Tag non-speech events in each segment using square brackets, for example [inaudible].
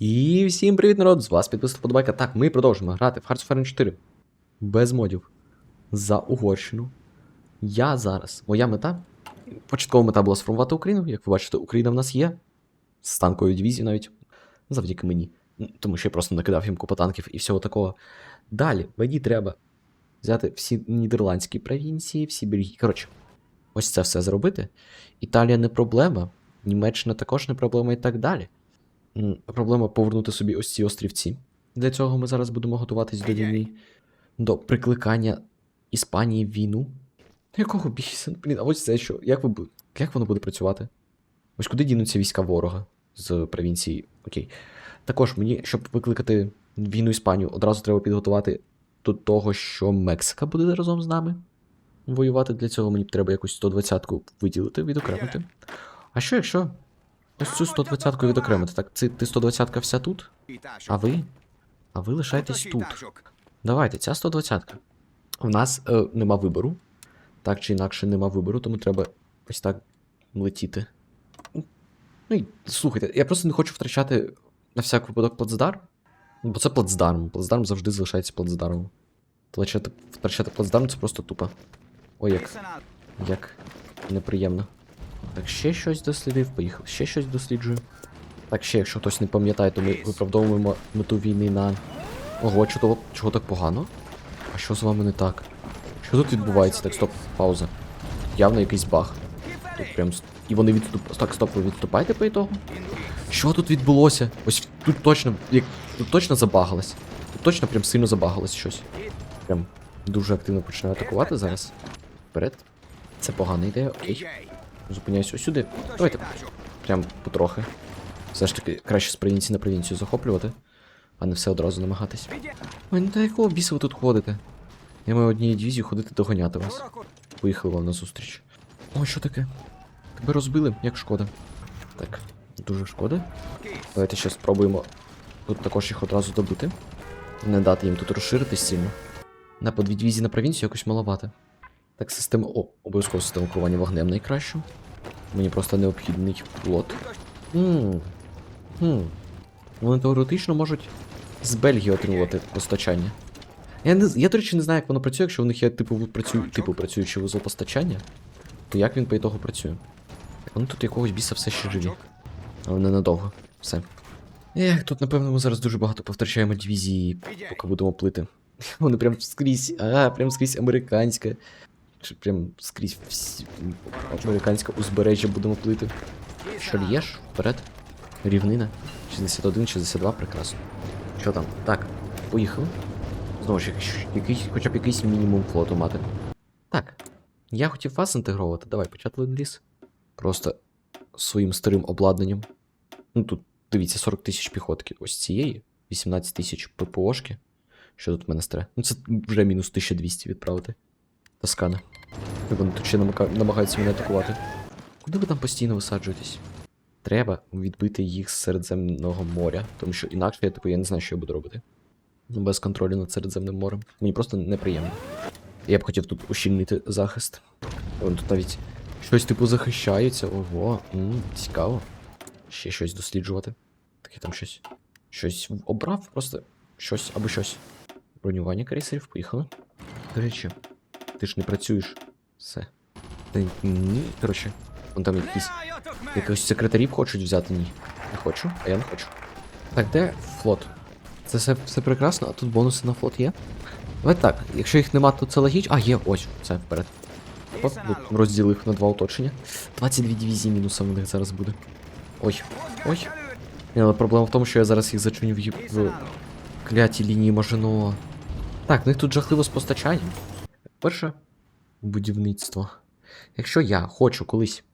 І всім привіт, народ! З вас підписана подобайка. Так, ми продовжимо грати в Hearts of Iron 4 без модів за Угорщину. Я зараз. Моя мета. Початкова мета була сформувати Україну. Як ви бачите, Україна в нас є. З танковою дивізією навіть. Завдяки мені. Тому що я просто накидав їм купа танків і всього такого. Далі, мені треба взяти всі нідерландські провінції, всі бельгії. Коротше, ось це все зробити. Італія не проблема, Німеччина також не проблема і так далі. Проблема повернути собі ось ці острівці. Для цього ми зараз будемо готуватись до війни, до прикликання Іспанії в війну. Якого біса? Блін, а ось це що? Як, ви, як воно буде працювати? Ось куди дінуться війська ворога з провінції? Окей. Також мені, щоб викликати війну Іспанію, одразу треба підготувати до того, що Мексика буде разом з нами воювати. Для цього мені треба якусь 120-ку виділити, відокремити. А що якщо ось цю 120-ку відокремити? Так, ти 120-ка вся тут? А ви? А ви лишайтесь тут. Давайте, ця 120-ка. У нас е, нема вибору. Так чи інакше нема вибору, тому треба ось так летіти. Ну і слухайте, я просто не хочу втрачати на всяк випадок плацдарм. Бо це плацдарм. Плацдарм завжди залишається плацдармом. Втрачати, втрачати плацдарм це просто тупо. Ой, як, як неприємно. Так, ще щось дослідив, поїхав, ще щось досліджую. Так, ще, якщо хтось не пам'ятає, то ми виправдовуємо мету війни на. Ого, чого, чого так погано? А що з вами не так? Що тут відбувається? Так, стоп, пауза. Явно якийсь баг. Тут прям. І вони відступ... Так, стоп, ви відступаєте по ітогу? Що тут відбулося? Ось тут точно. Як... Тут точно забагалось. Тут точно прям сильно забагалось щось. Прям дуже активно починаю атакувати зараз. Вперед. Це погана ідея, окей. Зупиняюсь ось сюди. Давайте прям потрохи. Все ж таки, краще з провінції на провінцію захоплювати, а не все одразу намагатись. Ой, ну та якого біса ви тут ходите? Я маю однією дивізією ходити доганяти вас. Поїхали вам на зустріч. Ой, що таке? Тебе розбили, як шкода. Так, дуже шкода. Давайте ще спробуємо тут також їх одразу добити. Не дати їм тут розширитись сильно. На по дві дивізії на провінцію якось маловато. Так, система. О, обов'язково система керування вогнем найкращу. Мені просто необхідний флот. Хм. Хм. Вони теоретично можуть з Бельгії отримувати постачання. Я, не, я, до речі, не знаю, як воно працює, якщо у них є типу, працю, типу працюючий вузол постачання, то як він по ітогу працює? Вони тут якогось біса все ще живі. Але ненадовго. Все. Ех, тут, напевно, ми зараз дуже багато повтрачаємо дивізії, поки будемо плити. [laughs] Вони прям скрізь, а, прям скрізь американська. Чи прям скрізь всі американське узбережжя будемо плити. Шальєш, вперед. Рівнина. 61, 62, прекрасно. Що там? Так, поїхали. Знову ж, якийсь- хоча б якийсь мінімум флоту мати. Так. Я хотів вас інтегровувати. Давай, почати ленд-ліз. Просто своїм старим обладнанням. Ну тут, дивіться, 40 тисяч піхотки. Ось цієї, 18 тисяч ППОшки. Що тут в мене стре? Ну це вже мінус 1200 відправити. Тоскана. І Вони тут ще намагаються мене атакувати. Куди ви там постійно висаджуєтесь? Треба відбити їх з Середземного моря, тому що інакше я типу я не знаю, що я буду робити. Без контролю над Середземним морем. Мені просто неприємно. Я б хотів тут ущільнити захист. Вон тут навіть щось типу захищається. Ого, м, цікаво. Ще щось досліджувати. Таке там щось. Щось обрав, просто щось або щось. Бронювання крейсерів, поїхали. До речі, ти ж не працюєш. Все. Та ні, коротше. Вон там якісь. Якихось секретарів хочуть взяти, ні. Не хочу, а я не хочу. Так, де флот? Це все, все прекрасно, а тут бонуси на флот є. Давайте так, якщо їх нема, то це логічно. А, є, ось, це вперед. Розділив на два оточення. 22 дивізії мінусом у них зараз буде. Ой, ой. Ні, але проблема в тому, що я зараз їх зачиню в, в клятій лінії Мажино. Так, в них тут жахливо з постачанням. Перше будівництво. Якщо я хочу колись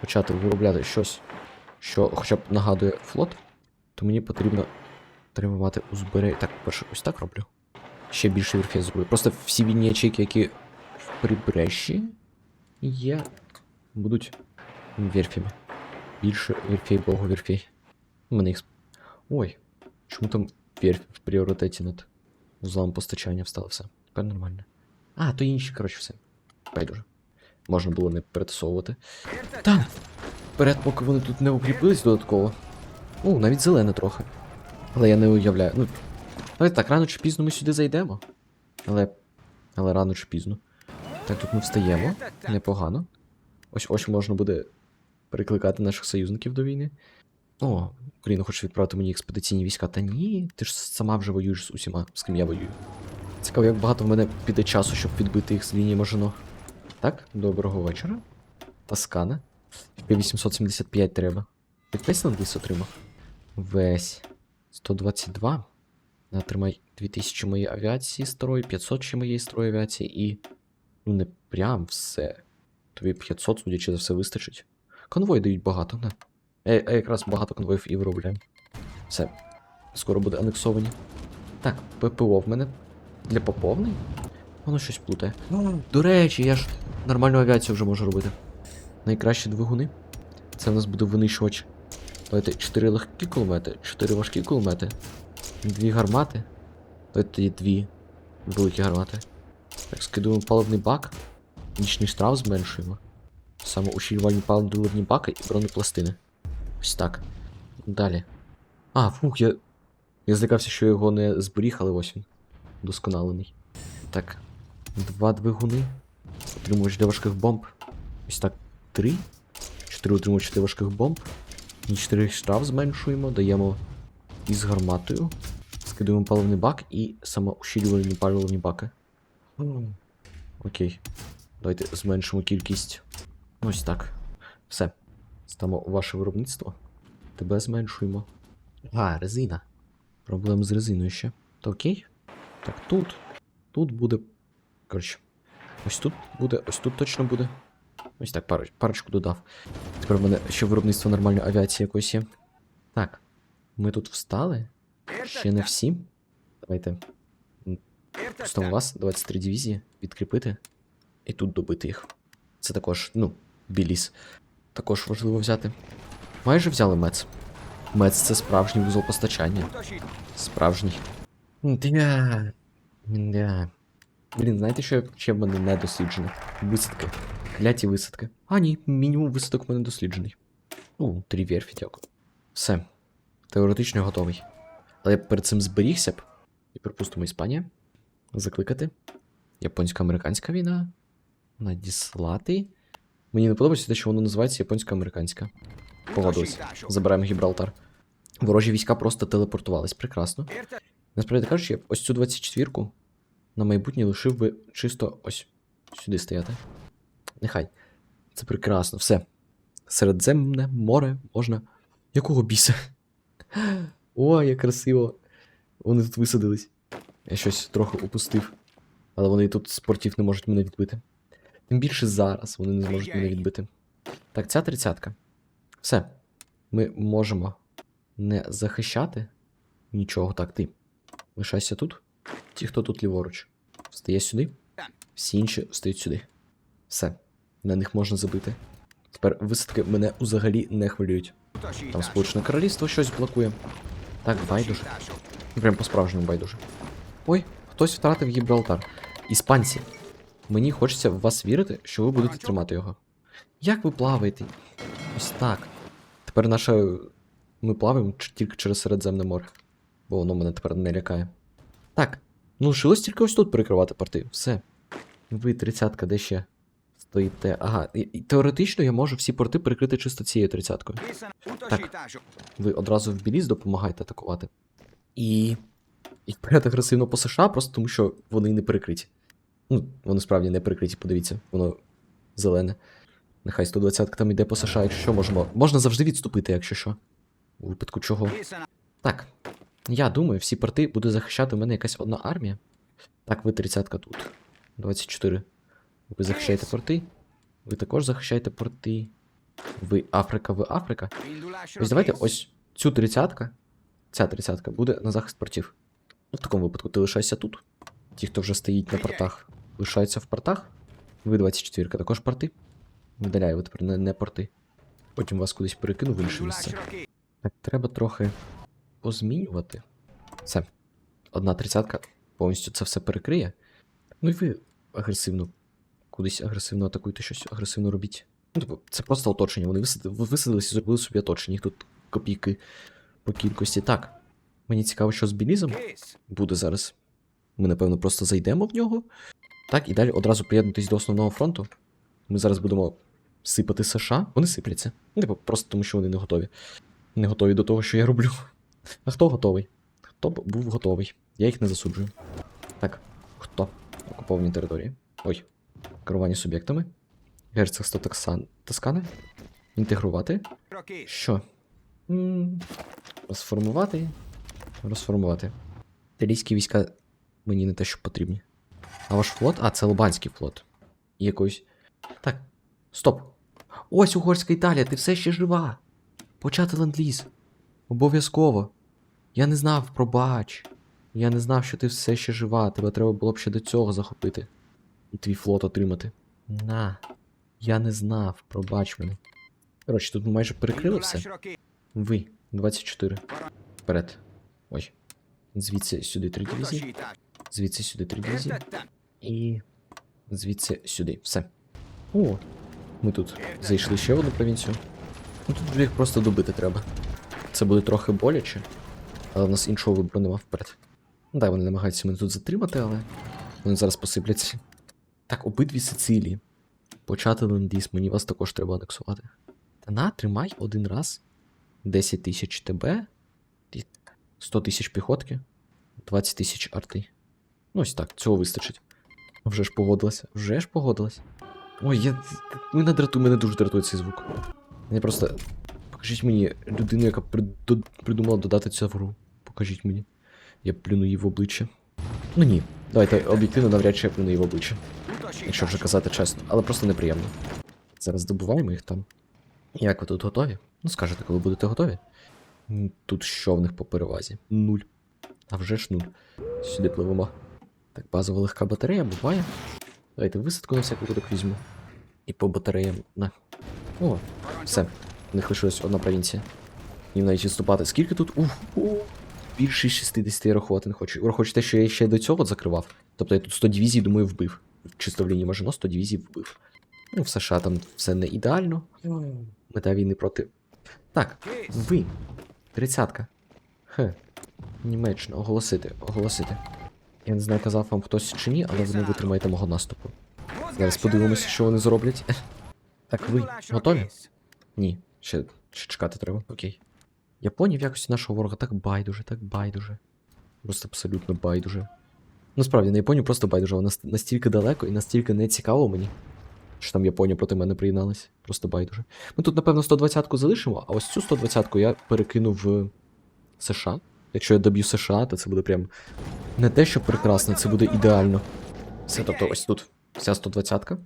почати виробляти щось, що хоча б нагадує флот, то мені потрібно треба мати узбережжя. Так, перше, ось так роблю. Ще більше вірфей зроблю. Просто всі вільні ячейки, які в прибережжі є, будуть вірфями. Більше вірфей, богу вірфей. У мене їх. Ой, чому там вірф в пріоритеті над узлом постачання встало все. Тепер нормально. А, то інші, коротше, все. Байдуже. Можна було не перетасовувати. Так. Вперед, поки вони тут не укріпились додатково. О, навіть зелене трохи. Але я не уявляю. Ну, але так, рано чи пізно ми сюди зайдемо. Але. Але рано чи пізно. Так, тут ми встаємо. Непогано. Ось ось можна буде перекликати наших союзників до війни. О, Україна хоче відправити мені експедиційні війська. Та ні, ти ж сама вже воюєш з усіма, з ким я воюю. Цікаво, як багато в мене піде часу, щоб відбити їх з лінії Мажино. Так, доброго вечора. Таскана. Ще 875 треба. Весь ландис отримав? Весь. 122. На, 2000 моєї авіації старої, 500 ще моєї старої авіації і. Ну, не прям все. Тобі 500, судячи за все, вистачить. Конвої дають багато, не? Я, я якраз багато конвоїв і виробляю. Все. Скоро буде анексовані. Так, ППО в мене для поповнень? Воно щось плутає. До речі, я ж нормальну авіацію вже можу робити. Найкращі двигуни. Це в нас буде винищувач. Давайте 4 легкі кулемети, 4 важкі кулемети, 2 гармати. Давайте 2 великі гармати. Так, скидуємо паливний бак. Нічний штраф зменшуємо. Саме ущільвальні паливні баки і бронепластини. Ось так. Далі. А, фух, я. Я злякався, що його не зберіг, але ось він. Досконалений. Так. Два двигуни. Отримувач для важких бомб. Ось так. Три. Чотири отримувачі для важких бомб. І 4 штраф зменшуємо, даємо із гарматою. Скидуємо паливний бак і самоущілювальні паливні баки. Окей. Давайте зменшимо кількість. Ось так. Все. Ставимо ваше виробництво. Тебе зменшуємо. А, резина. Проблем з резиною ще. То окей? Так, тут. Тут буде. Коротше. Ось тут буде, ось тут точно буде. Ось так, пар, парочку додав. Тепер в мене ще виробництво нормальної авіації якось є. Так. Ми тут встали. Ще не всі. Давайте. Пустимо вас, 23 дивізії, відкріпити. І тут добити їх. Це також, ну, біліс. Також важливо взяти. Майже взяли мец. Мец це справжній вузол постачання. Справжній. Дя. Дя. Блін, знаєте, що ще в мене не досліджено? Висадки. Кляті висадки. А, ні, мінімум висадок в мене досліджений. Ну, три верфі, дякую. Все. Теоретично готовий. Але я перед цим зберігся б. І припустимо Іспанія. Закликати. Японсько-американська війна. Надіслати. Мені не подобається те, що воно називається японсько-американська. Погодились. Забираємо Гібралтар. Ворожі війська просто телепортувались. Прекрасно. Насправді кажучи, я б ось цю 24-ку на майбутнє лишив би чисто ось сюди стояти. Нехай. Це прекрасно. Все. Середземне море можна. Якого біса? О, як красиво. Вони тут висадились. Я щось трохи упустив. Але вони тут з портів не можуть мене відбити. Тим більше зараз вони не зможуть мене відбити. Так, ця тридцятка. Все. Ми можемо не захищати нічого. Так, ти. Лишайся тут. Ті, хто тут ліворуч. Встає сюди. Всі інші встають сюди. Все. На них можна забити. Тепер висадки мене взагалі не хвилюють. Там Сполучене Королівство щось блокує. Так, байдуже. Прям по-справжньому байдуже. Ой, хтось втратив Гібралтар. Іспанці. Мені хочеться в вас вірити, що ви будете тримати його. Як ви плаваєте? Ось так. Тепер наше. Ми плаваємо тільки через Середземне море. Бо воно мене тепер не лякає. Так. Ну, лишилось тільки ось тут перекривати порти. Все. Ви, тридцятка, де ще стоїте. Ага, і, теоретично я можу всі порти перекрити чисто цією тридцяткою. Так. Ви одразу в біліз допомагаєте атакувати. І. І вперед агресивно по США, просто тому що вони не перекриті. Ну, вони справді не перекриті, подивіться, воно зелене. Нехай 120 там йде по США, якщо що, можемо. Можна завжди відступити, якщо що. У випадку чого. Так. Я думаю, всі порти буде захищати в мене якась одна армія. Так, ви 30 тут. 24. Ви захищаєте порти. Ви також захищаєте порти. Ви Африка, ви Африка. Ось давайте ось цю тридцятка, ця тридцятка буде на захист портів. Ну, в такому випадку ти лишайся тут. Ті, хто вже стоїть на портах, лишаються в портах. Ви 24 також порти. Видаляю ви тепер не, не порти. Потім вас кудись перекину в інше місце. Так, треба трохи позмінювати. Все. Одна тридцятка повністю це все перекриє. Ну і ви агресивно. Кудись агресивно атакуйте щось, агресивно робіть. Ну, типу, це просто оточення. Вони висадили, висадилися і зробили собі оточення. Їх тут копійки по кількості. Так. Мені цікаво, що з Білізом буде зараз. Ми, напевно, просто зайдемо в нього. Так, і далі одразу приєднатись до основного фронту. Ми зараз будемо сипати США. Вони сипляться. Ну, типу, просто тому, що вони не готові. Не готові до того, що я роблю. А хто готовий? Хто б був готовий? Я їх не засуджую. Так, хто? Окуповані території. Ой. Керування суб'єктами. Герцогство Таксан... Тоскани. Інтегрувати. Що? м Розформувати. Розформувати. Італійські війська мені не те, що потрібні. А ваш флот? А, це Лобанський флот. І якийсь. Так. Стоп. Ось угорська Італія, ти все ще жива. Почати ленд-ліз. Обов'язково. Я не знав, пробач. Я не знав, що ти все ще жива. Тебе треба було б ще до цього захопити. І твій флот отримати. На. Я не знав, пробач мене. Коротше, тут майже перекрили все. Ви, 24. Вперед. Ой. Звідси сюди три дивізії. Звідси сюди три дивізії. І. Звідси сюди. Все. О. Ми тут зайшли ще в одну провінцію. Ну тут їх просто добити треба. Це буде трохи боляче, але в нас іншого вибору нема вперед. Ну так, вони намагаються мене тут затримати, але вони зараз посипляться. Так, обидві Сицилії. Почати лендіс, мені вас також треба анексувати. Та на, тримай один раз. 10 тисяч ТБ, 100 тисяч піхотки, 20 тисяч арти. Ну ось так, цього вистачить. Вже ж погодилася, вже ж погодилась. Ой, я. Мене дратує, мене дуже дратує цей звук. Я просто. Покажіть мені людину, яка прид- придумала додати це в гру. Покажіть мені. Я плюну її в обличчя. Ну ні. Давайте об'єктивно навряд чи я плюну її в обличчя. Якщо вже казати чесно, але просто неприємно. Зараз добуваємо їх там. Як ви тут готові? Ну скажете, коли будете готові. Тут що в них по перевазі? Нуль. А вже ж нуль. Сюди пливемо. Так, базова легка батарея буває. Давайте висадку на всяк випадок візьму. І по батареям. На. О, все. В них лишилась одна провінція. І навіть відступати. Скільки тут? Ух, ух. Більше 60 рахувати не хочу. Враховуючи те, що я ще до цього закривав. Тобто я тут 100 дивізій, думаю, вбив. Чисто в лінії Мажино 100 дивізій вбив. Ну, в США там все не ідеально. Мета війни проти. Так, ви. Тридцятка. Хе. Німеччина, оголосити, оголосити. Я не знаю, казав вам хтось чи ні, але ви не витримаєте мого наступу. Зараз подивимося, що вони зроблять. Так, ви готові? Ні, ще, ще чекати треба, окей. Японія в якості нашого ворога так байдуже, так байдуже. Просто абсолютно байдуже. Насправді, на Японію просто байдуже, вона настільки далеко і настільки не цікаво мені. Що там Японія проти мене приєдналась. Просто байдуже. Ми тут, напевно, 120-ку залишимо, а ось цю 120-ку я перекину в США. Якщо я доб'ю США, то це буде прям не те, що прекрасно, це буде ідеально. Все, тобто, ось тут вся 120-ка.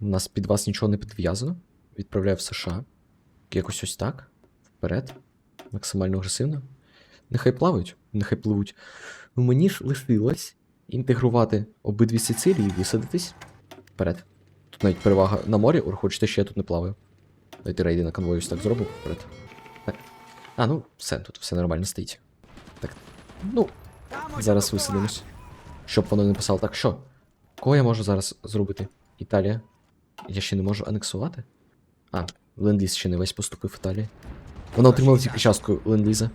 У нас під вас нічого не підв'язано. Відправляю в США. Якось ось так. Вперед. Максимально агресивно. Нехай плавають, нехай пливуть. Ну мені ж лишилось інтегрувати обидві Сицилії і висадитись. Вперед. Тут навіть перевага на морі, хочете, що я тут не плаваю. Давайте рейди на конвою ось так зробимо вперед. Так. А, ну, все, тут все нормально стоїть. Так. Ну, зараз висадимось. Щоб воно не писало так, що? Кого я можу зараз зробити? Італія. Я ще не можу анексувати? А, ленд-ліз ще не весь поступив Італії. Вона отримала тільки частку ленд-ліза.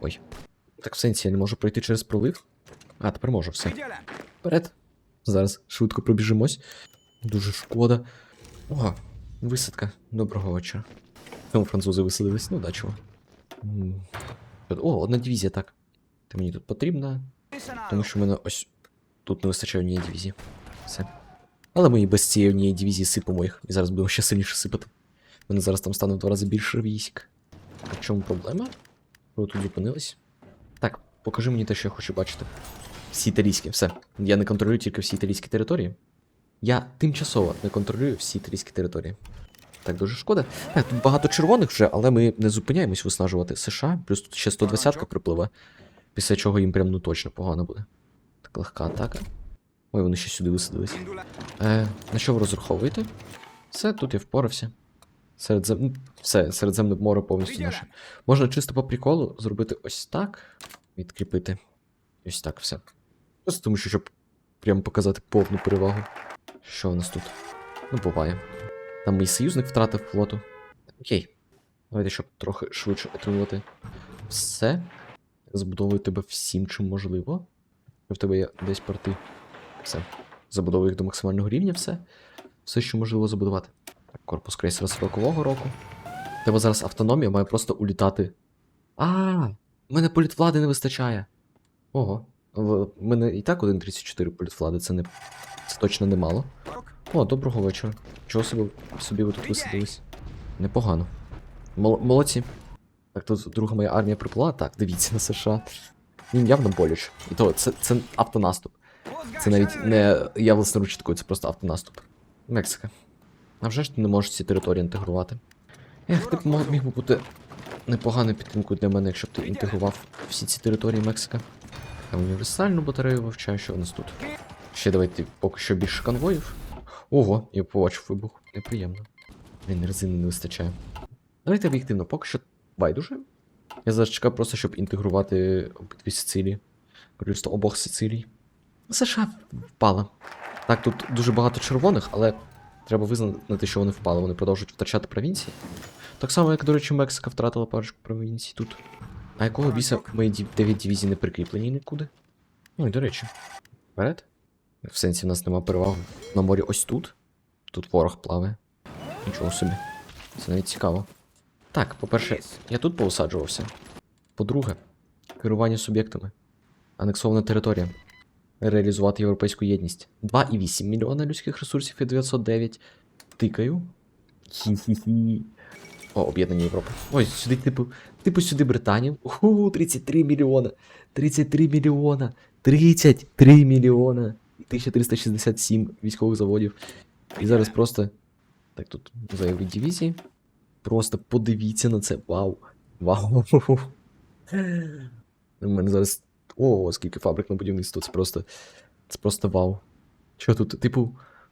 Ой. Так в сенсі я не можу пройти через пролив? А, тепер можу, все. Вперед. Зараз швидко пробіжимось. Дуже шкода. О, висадка. Доброго вечора. Тому французи висадились, ну да чого. О, одна дивізія, так. Ти мені тут потрібна, тому що в мене ось тут не вистачає однієї дивізії. Все. Але ми і без цієї однієї дивізії сипемо їх, і зараз будемо ще сильніше сипати. У мене зараз там стане в два рази більше військ. В чому проблема? Ви тут зупинились? Так, покажи мені те, що я хочу бачити. Всі італійські, все. Я не контролюю тільки всі італійські території. Я тимчасово не контролюю всі італійські території. Так, дуже шкода. Так, тут багато червоних вже, але ми не зупиняємось виснажувати США, плюс тут ще 120-ка припливе. Після чого їм прям ну точно погано буде. Так, легка атака. Ой, вони ще сюди висадились. Е, на що ви розраховуєте? Все, тут я впорався. Середзем... Все, Середземне море повністю наше. Можна чисто по приколу зробити ось так. Відкріпити. Ось так все. Просто тому що, щоб прямо показати повну перевагу. Що у нас тут? Ну, буває. Там мій союзник втратив флоту. Окей. Давайте, щоб трохи швидше отримувати все. Забудовую тебе всім, чим можливо. В тебе є десь порти. Все. Забудовую їх до максимального рівня, все. Все, що можливо забудувати. Так, корпус крейсера 40-го року. Тебе зараз автономія має просто улітати. А, мене політвлади не вистачає. Ого. В в мене і так 1.34 політвлади, це не. Це точно немало. О, доброго вечора. Чого собі, собі ви тут висадились? Непогано. Мол- молодці. Так, тут друга моя армія приплила. Так, дивіться на США. Їм явно боляче. І то це, це автонаступ. Це навіть не я власноруч такою, це просто автонаступ. Мексика. А ж ти не можеш ці території інтегрувати. Ех, ти б міг би бути непоганою підтримкою для мене, якщо б ти інтегрував всі ці території Мексика. Я універсальну батарею вивчаю, що у нас тут. Ще давайте поки що більше конвоїв. Ого, я побачив вибух. Неприємно. Він резини не вистачає. Давайте об'єктивно, поки що байдуже. Я зараз чекаю просто, щоб інтегрувати обидві Сицилії. Королівство обох Сицилій. США впала. Так, тут дуже багато червоних, але треба визнати, що вони впали. Вони продовжують втрачати провінції. Так само, як, до речі, Мексика втратила парочку провінцій тут. А якого біса мої 9 дивізій не прикріплені нікуди? Ну і до речі, вперед. В сенсі в нас нема переваг на морі ось тут. Тут ворог плаває. Нічого собі. Це навіть цікаво. Так, по-перше, я тут поусаджувався. По-друге, керування суб'єктами. Анексована територія. Реалізувати європейську єдність. 2,8 мільйона людських ресурсів і 909. Тикаю. Хі-хі-хі. О, об'єднання Європи. Ой, сюди, типу, типу сюди Британію. Уху, 33 мільйона. 33 мільйона. 33 мільйона. 1367 військових заводів. І зараз просто. Так, тут зайві дивізії. Просто подивіться на це. Вау. Вау. У мене зараз. О, скільки фабрик на будівництво. Це просто. Це просто вау. Що тут? Типу,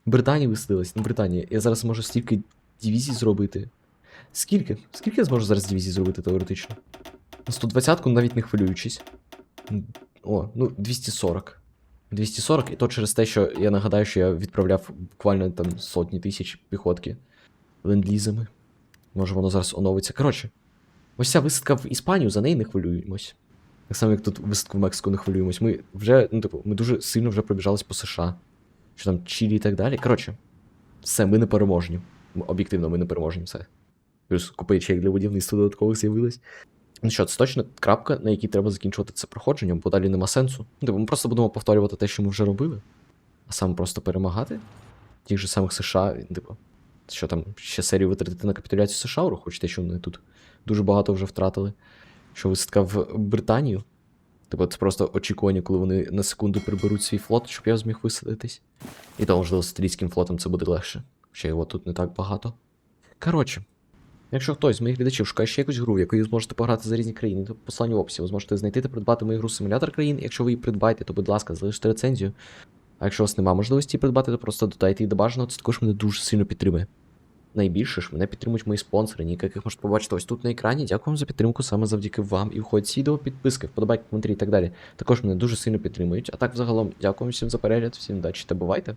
в Британії висадилась? Ну, Британія. Я зараз можу стільки дивізій зробити. Скільки? Скільки я зможу зараз дивізій зробити теоретично? 120-ку навіть не хвилюючись. О, ну 240. 240, і то через те, що я нагадаю, що я відправляв буквально там сотні тисяч піхотки ленд-лізами. Може воно зараз оновиться. Коротше, ось ця висадка в Іспанію, за неї не хвилюємось. Так само, як тут висадку в Мексику не хвилюємось. Ми вже, ну, типу, ми дуже сильно вже пробіжались по США. Що там Чилі і так далі. Коротше, все, ми не переможні. Об'єктивно, ми не переможні, все. Плюс купа ячеїк для будівництва додаткових з'явилось. Ну що, це точно крапка, на якій треба закінчувати це проходження, бо далі нема сенсу. Ну, Типу, ми просто будемо повторювати те, що ми вже робили, а саме просто перемагати тих же самих США, типу, що там ще серію витратити на капітуляцію США, урахуючи що вони тут дуже багато вже втратили. Що висадка в Британію. Типу, це просто очікування, коли вони на секунду приберуть свій флот, щоб я зміг висадитись. І то, можливо, з італійським флотом це буде легше. Ще його тут не так багато. Коротше, якщо хтось з моїх глядачів шукає ще якусь гру, в яку ви зможете пограти за різні країни, то посилання в описі ви зможете знайти та придбати мою гру симулятор країн. Якщо ви її придбаєте, то будь ласка, залиште рецензію. А якщо у вас немає можливості придбати, то просто додайте її до бажаного, це також мене дуже сильно підтримує. Найбільше ж мене підтримують мої спонсори, ні, яких можете побачити ось тут на екрані. Дякую вам за підтримку саме завдяки вам. І входять всі до підписки, вподобайки, коментарі і так далі. Також мене дуже сильно підтримують. А так, взагалом, дякую всім за перегляд, всім удачі та бувайте.